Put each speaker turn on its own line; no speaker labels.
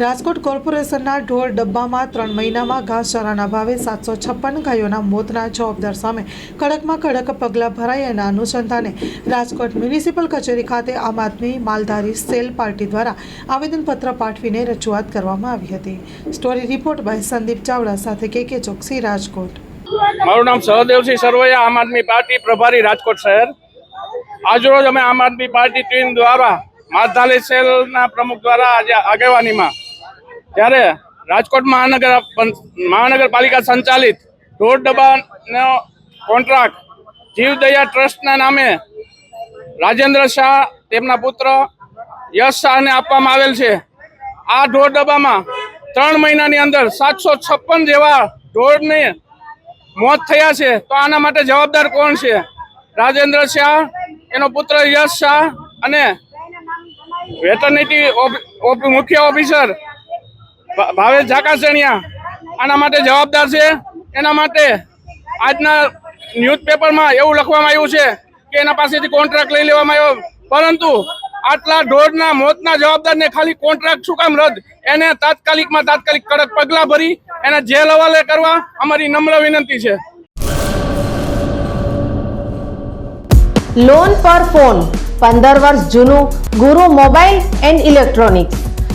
રાજકોટ કોર્પોરેશનના ઢોર ડબ્બામાં ત્રણ મહિનામાં ઘાસચારાના ભાવે સાતસો છપ્પન ગાયોના મોતના જવાબદાર સામે કડકમાં કડક પગલાં ભરાય એના અનુસંધાને રાજકોટ મ્યુનિસિપલ કચેરી ખાતે આમ આદમી માલધારી સેલ પાર્ટી દ્વારા આવેદનપત્ર પાઠવીને રજૂઆત કરવામાં આવી હતી. Story report by Sandeep Chavda સાથે કે કે ચોકસી રાજકોટ.
મારું નામ સહદેવસિંહ સરવૈયા, આમ આદમી પાર્ટી પ્રભારી રાજકોટ શહેર. આજરોજ અમે આમ આદમી પાર્ટી ટીમ દ્વારા માલધારી સેલના પ્રમુખ દ્વારા આજે આગેવાનીમાં ત્યારે રાજકોટ મહાનગર મહાનગરપાલિકા સંચાલિત ઢોર ડબ્બાનો કોન્ટ્રાક્ટ જીવદયા ટ્રસ્ટના નામે રાજેન્દ્ર શાહ, તેમના પુત્ર યશ શાહને આપવામાં આવેલ છે. આ ઢોર ડબ્બામાં ત્રણ મહિનાની અંદર સાતસો છપ્પન જેવા ઢોરને મોત થયા છે. તો આના માટે જવાબદાર કોણ છે? રાજેન્દ્ર શાહ, એનો પુત્ર યશ શાહ અને વેટરનિટી મુખ્ય ઓફિસર ભાવેશ ઝાકાસણિયા આના માટે જવાબદાર છે. એના માટે આજના ન્યૂઝપેપરમાં એવું લખવામાં આવ્યું છે કે એના પાસેથી કોન્ટ્રાક્ટ લઈ લેવામાં આવ્યો. પરંતુ આટલા ઢોરના મોતના જવાબદારને ખાલી કોન્ટ્રાક્ટ શું કામ રદ? એને તાત્કાલિકમાં તાત્કાલિક કડક પગલાં ભરી એને જેલ હવાલે કરવા અમારી નમ્ર વિનંતી છે.
લોન પર ફોન પંદર વર્ષ જૂનું ગુરુ મોબાઈલ એન્ડ ઇલેક્ટ્રોનિક્સ.